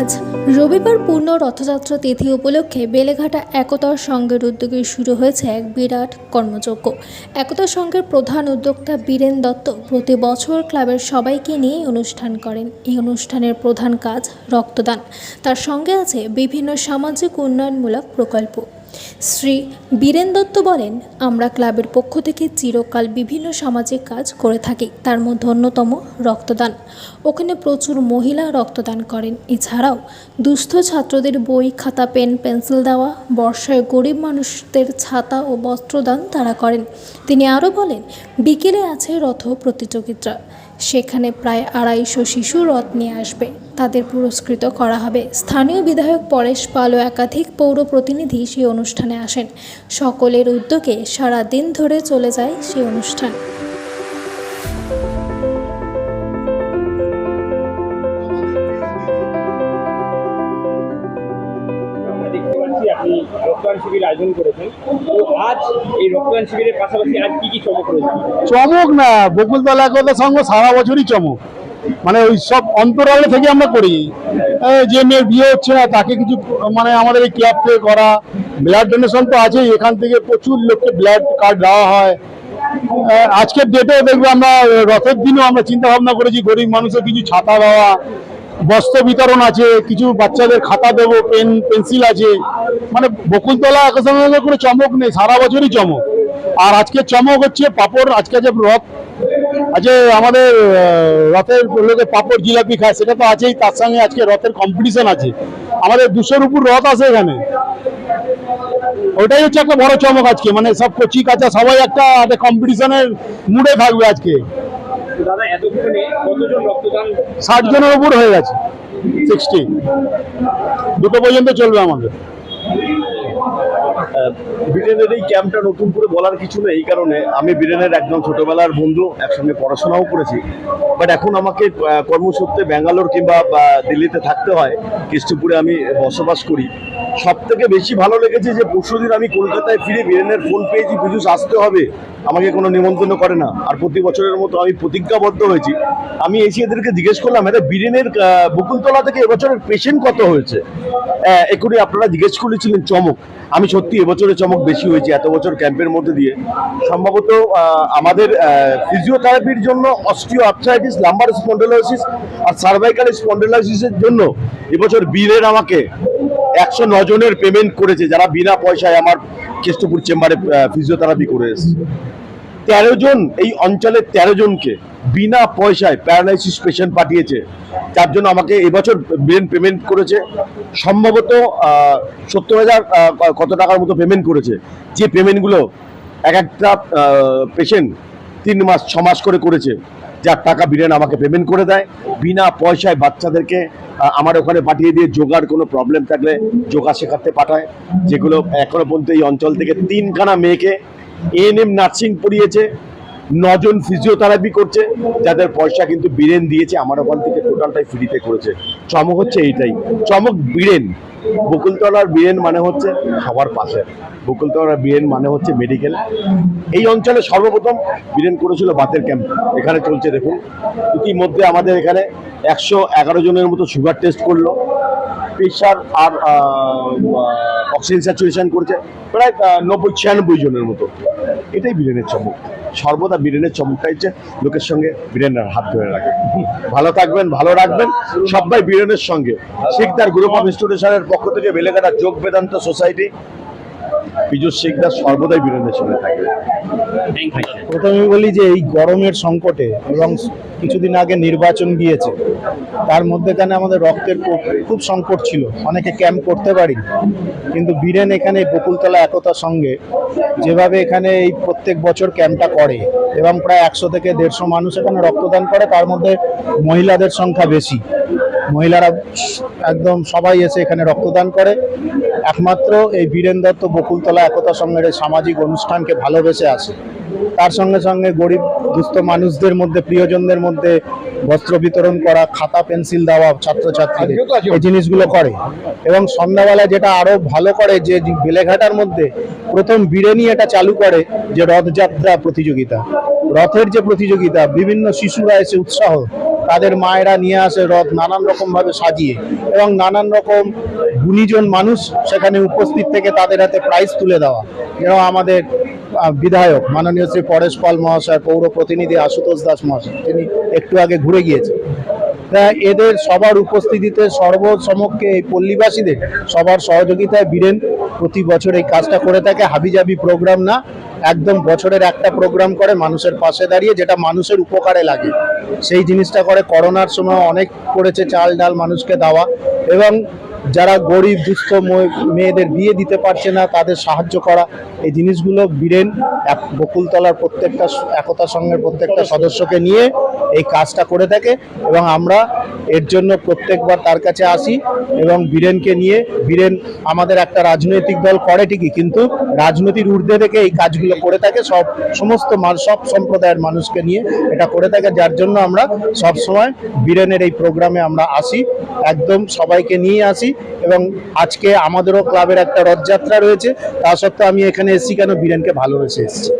আজ রবিবার পূর্ণ রথযাত্রা তিথি উপলক্ষে বেলেঘাটা একতার সংঘের উদ্যোগে শুরু হয়েছে এক বিরাট কর্মযজ্ঞ। একতা সংঘের প্রধান উদ্যোক্তা বীরেন দত্ত প্রতি বছর ক্লাবের সবাইকে নিয়ে অনুষ্ঠান করেন। এই অনুষ্ঠানের প্রধান কাজ রক্তদান। তার সঙ্গে আছে বিভিন্ন সামাজিক উন্নয়নমূলক প্রকল্প। শ্রী বীরেন দত্ত বলেন, আমরা ক্লাবের পক্ষ থেকে চিরকাল বিভিন্ন সামাজিক কাজ করে থাকি। তার মধ্যে অন্যতম রক্তদান। ওখানে প্রচুর মহিলা রক্তদান করেন। এছাড়াও দুস্থ ছাত্রদের বই, খাতা, পেন, পেন্সিল দেওয়া, বর্ষায় গরিব মানুষদের ছাতা ও বস্ত্রদান তারা করেন। তিনি আরও বলেন, বিকেলে আছে রথ প্রতিযোগিতা। সেখানে প্রায় আড়াইশো শিশু রথ নিয়ে আসবে। তাদের পুরস্কৃত করা হবে। স্থানীয় বিধায়ক পরেশ পাল ও একাধিক পৌর প্রতিনিধি সেই অনুষ্ঠানে আসেন। সকলের উদ্যোগে সারা দিন ধরে চলে যায় সেই অনুষ্ঠান। আমরা দেখতে পাচ্ছি আপনি রক্তদান শিবির আয়োজন করেছেন। তো আজ এই রক্তদান শিবিরের পাশাপাশি আজ কি কি চমক রয়েছে? চমক না বকুলতলা একতার সঙ্গ সারা বছরই চমক। মানে ওই সব অন্তরালে থেকে আমরা করি। যে মেয়ের বিয়ে হচ্ছে না তাকে কিছু মানে আমাদের এই ক্লাব থেকে করা ব্লাড ডোনেশন তো আছেই, এখান থেকে প্রচুর লোককে ব্লাড কার্ড দেওয়া হয়। আজকের ডেটেও দেখবে আমরা, রথের দিনও আমরা চিন্তা ভাবনা করেছি, গরিব মানুষের কিছু ছাতা দেওয়া, বস্ত্র বিতরণ আছে, কিছু বাচ্চাদের খাতা দেবো, পেন, পেন্সিল আছে। মানে বকুলতলা একসঙ্গে কোনো চমক নেই, সারা বছরই চমক। আর আজকে চমক হচ্ছে পাপড়, আজকে যে রথ, আজকে আমাদের রথের লোকে পাপড়, জিলাপি খায়, সেটা তো আছেই, তার সঙ্গে আজকে রথের কম্পিটিশন আছে। আমাদের দুশোর উপর রথ আছে এখানে। ওটাই হচ্ছে একটা বড় চমক আজকে মানে সব কচি কাঁচা সবাই একটা একটা কম্পিটিশনের মুডে থাকবে আজকে। তো দাদা এতক্ষণে কতজন রক্তদান? ষাট জনের উপর হয়ে গেছে সিক্সটি দুটো পর্যন্ত চলবে আমাদের। ব্রিটেনের এই ক্যাম্পটা নতুন করে বলার কিছু নেই এই কারণে আমি ব্রিটেনের একদম ছোটবেলার বন্ধু একসঙ্গে পড়াশোনাও করেছি। বাট এখন আমাকে কর্মসূত্রে ব্যাঙ্গালোর কিংবা দিল্লিতে থাকতে হয় কৃষ্ণপুরে আমি বসবাস করি। সব থেকে বেশি ভালো লেগেছে যে পরশুদিন আমি কলকাতায় ফিরে বীরেনের ফোন পেয়েছি বিজুস আসতে হবে। আমাকে কোনো নিমন্ত্রণ করে না। আর প্রতি বছরের মতো আমি প্রতিজ্ঞাবদ্ধ হয়েছি। আমি এসে এদেরকে জিজ্ঞেস করলাম এটা বীরেনের বকুলতলা থেকে এবছরের পেশেন্ট কত হয়েছে? এক্ষুনি আপনারা জিজ্ঞেস করেছিলেন চমক। আমি সত্যি এবছরে চমক বেশি হয়েছে, এত বছর ক্যাম্পের মধ্যে দিয়ে। সম্ভবত আমাদের ফিজিওথেরাপির জন্য অস্টিও আর্থ্রাইটিস লাম্বার স্পন্ডেলোসিস আর সার্ভাইকাল স্পন্ডেলোসিসের জন্য এবছর বীরের আমাকে একশো জনের পেমেন্ট করেছে, যারা বিনা পয়সায় আমার কেষ্টপুর চেম্বারে ফিজিওথেরাপি করে এসেছে। তেরো জন, এই অঞ্চলের তেরো জনকে বিনা পয়সায় প্যারালাইসিস পেশেন্ট পাঠিয়েছে। যার জন্য আমাকে এবছর ব্রেন পেমেন্ট করেছে। সম্ভবত সত্তর হাজার কত টাকার মতো পেমেন্ট করেছে। যে পেমেন্টগুলো এক একটা পেশেন্ট তিন মাস, ছ মাস করে করেছে, যার টাকা বিরেন আমাকে পেমেন্ট করে দেয়। বিনা পয়সায় বাচ্চাদেরকে আমার ওখানে পাঠিয়ে দিয়ে যোগার কোনো প্রবলেম থাকলে যোগা শেখাতে পাঠায়। যেগুলো এখনও পর্যন্ত এই অঞ্চল থেকে তিনখানা মেয়েকে এএনএম নার্সিং পড়িয়েছে। নজন ফিজিওথেরাপি করছে, যাদের পয়সা কিন্তু বীরেন দিয়েছে, আমার ওখান থেকে টোটালটাই ফ্রিতে করেছে। চমক হচ্ছে এইটাই। চমক বীরেন বকুলতলার বীরেন মানে হচ্ছে সবার পাশে। বকুলতলার বীরেন মানে হচ্ছে মেডিকেল এই অঞ্চলে সর্বপ্রথম বীরেন করেছিল বাতের ক্যাম্প এখানে চলছে, দেখুন। ইতিমধ্যে আমাদের এখানে একশো এগারো জনের মতো সুগার টেস্ট করল। প্রেশার আর অক্সিজেন স্যাচুরেশন করছে। প্রায় নব্বই, ছিয়ানব্বই জনের মতো। এটাই বীরেনের চমক। সর্বদা বীরেনের চমকটা হচ্ছে লোকের সঙ্গে বীরেনের হাত ধরে রাখে। ভালো থাকবেন, ভালো রাখবেন, সবাই বীরেনের সঙ্গে। শিকদার গ্রুপ অফ ইনস্টিটিউশনের পক্ষ থেকে বেলেঘাটা যোগ বেদান্ত সোসাইটি পীযুষ শিকদার সর্বদাই বীরেনের সঙ্গে ইউ প্রথমে বলি যে এই গরমের সংকটে এবং কিছুদিন আগে নির্বাচন গিয়েছে তার মধ্যেখানে আমাদের রক্তের খুব- খুব সংকট ছিল। অনেকে ক্যাম্প করতে পারি কিন্তু বীরেন এখানে বকুলতলা একতার সঙ্গে যেভাবে এখানে এই প্রত্যেক বছর ক্যাম্পটা করে এবং প্রায় একশো থেকে দেড়শো মানুষ এখানে রক্তদান করে তার মধ্যে মহিলাদের সংখ্যা বেশি। মহিলারা একদম সবাই এসে এখানে রক্তদান করে। একমাত্র এই বীরেন দত্ত বকুলতলা একতা সঙ্গের এই সামাজিক অনুষ্ঠানকে ভালোবেসে আসে তার সঙ্গে সঙ্গে গরিব দুস্থ মানুষদের মধ্যে প্রিয়জনদের মধ্যে বস্ত্র বিতরণ করা খাতা পেন্সিল দেওয়া ছাত্রছাত্রীদের এই জিনিসগুলো করে। এবং সন্ধ্যাবেলায় যেটা আরও ভালো করে যে বেলেঘাটার মধ্যে প্রথম বিরেনি এটা চালু করে যে রথযাত্রা প্রতিযোগিতা। রথের যে প্রতিযোগিতা বিভিন্ন শিশুরা এসে উৎসাহ তাদের মায়েরা নিয়ে আসে রথ নানান রকমভাবে সাজিয়ে এবং নানান রকম গুণীজন মানুষ সেখানে উপস্থিত থেকে তাদের হাতে প্রাইজ তুলে দেওয়া। যেমন আমাদের বিধায়ক, মাননীয় শ্রী পরেশ পাল মহাশয়, পৌর প্রতিনিধি আশুতোষ দাস মহাশয়, তিনি একটু আগে ঘুরে গিয়েছেন। তা এদের সবার উপস্থিতিতে সর্বসমক্ষে এই পল্লীবাসীদের সবার সহযোগিতায় বীরেন প্রতি বছর এই কাজটা করে থাকে। হাবিজাবি প্রোগ্রাম না, একদম বছরের একটা প্রোগ্রাম করে মানুষের পাশে দাঁড়িয়ে, যেটা মানুষের উপকারে লাগে। সেই জিনিসটা করে। করোনার সময় অনেক করেছে চাল ডাল মানুষকে দেওয়া। এবং যারা গরিব, দুস্থ মেয়েদের বিয়ে দিতে পারছে না, তাদের সাহায্য করা, এই জিনিসগুলো বীরেন এক বকুলতলার প্রত্যেকটা একতা সংঘের প্রত্যেকটা সদস্যকে নিয়ে এই কাজটা করে থাকে এবং আমরা এর জন্য প্রত্যেকবার তার কাছে আসি এবং বীরেনকে নিয়ে, বীরেন আমাদের একটা রাজনৈতিক দল করে ঠিকই, কিন্তু রাজনীতির ঊর্ধ্বে থেকে এই কাজগুলো করে থাকে, সব সমস্ত সব সম্প্রদায়ের মানুষকে নিয়ে এটা করে থাকে, যার জন্য আমরা সব সময় বীরেনের এই প্রোগ্রামে আমরা আসি, একদম সবাইকে নিয়ে আসি এবং আজকে আমাদেরও ক্লাবের একটা রথযাত্রা রয়েছে। তা সত্ত্বেও আমি এখানে এসেছি কেন? বীরেনকে ভালোবেসে এসেছি।